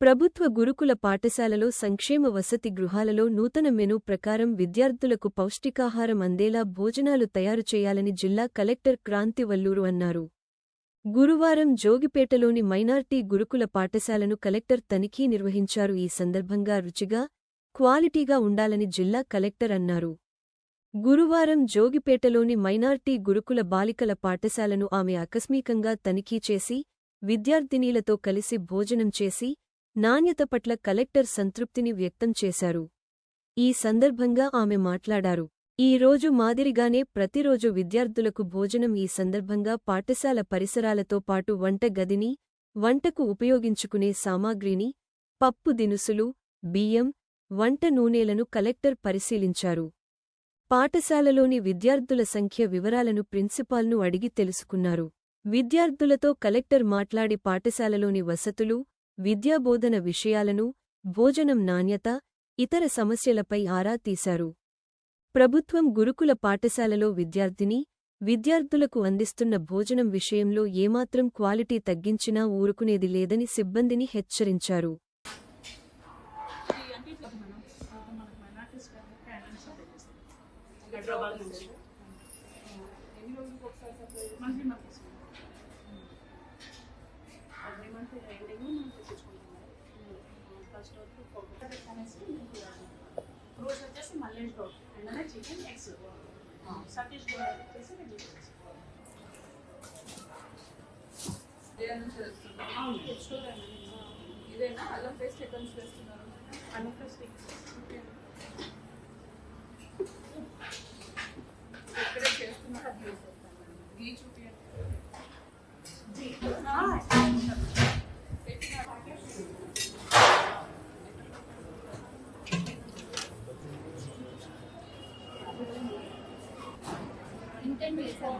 ప్రభుత్వ గురుకుల పాఠశాలలో సంక్షేమ వసతి గృహాలలో నూతన మెనూ ప్రకారం విద్యార్థులకు పౌష్టికాహారం అందేలా భోజనాలు తయారు చేయాలని జిల్లా కలెక్టర్ క్రాంతివల్లూరు అన్నారు. గురువారం జోగిపేటలోని మైనార్టీ గురుకుల పాఠశాలను కలెక్టర్ తనిఖీ నిర్వహించారు. ఈ సందర్భంగా రుచిగా క్వాలిటీగా ఉండాలని జిల్లా కలెక్టర్ అన్నారు. గురువారం జోగిపేటలోని మైనార్టీ గురుకుల బాలికల పాఠశాలను ఆమె ఆకస్మికంగా తనిఖీ చేసి విద్యార్థినీలతో కలిసి భోజనం చేసి నాణ్యత పట్ల కలెక్టర్ సంతృప్తిని వ్యక్తం చేశారు. ఈ సందర్భంగా ఆమె మాట్లాడారు. ఈ రోజు మాదిరిగానే ప్రతిరోజు విద్యార్థులకు భోజనం ఈ సందర్భంగా పాఠశాల పరిసరాలతో పాటు వంట గదిని వంటకు ఉపయోగించుకునే సామాగ్రిని పప్పు దినుసులు బియ్యం వంట నూనెలను కలెక్టర్ పరిశీలించారు. పాఠశాలలోని విద్యార్థుల సంఖ్య వివరాలను ప్రిన్సిపాల్ను అడిగి తెలుసుకున్నారు. విద్యార్థులతో కలెక్టర్ మాట్లాడి పాఠశాలలోని వసతులు విద్యాబోధన విషయాలను భోజనం నాణ్యత ఇతర సమస్యలపై ఆరా తీశారు. ప్రభుత్వం గురుకుల పాఠశాలలో విద్యార్థిని విద్యార్థులకు అందిస్తున్న భోజనం విషయంలో ఏమాత్రం క్వాలిటీ తగ్గించినా ఊరుకునేది లేదని సిబ్బందిని హెచ్చరించారు. హైదరాబాద్ నుంచి. అనేసి రోజు వచ్చేసి Mallesh Goud and chicken eggs. Satish Goud వచ్చేసి వెజిటేబుల్స్ ఇదేనా అల్లం పేస్ట్ ఎక్కడ నుంచి వేస్తున్నారు అన్ని ప్లస్ ఇక్కడే చేస్తున్నారు. గీ చూపించండి Gracias.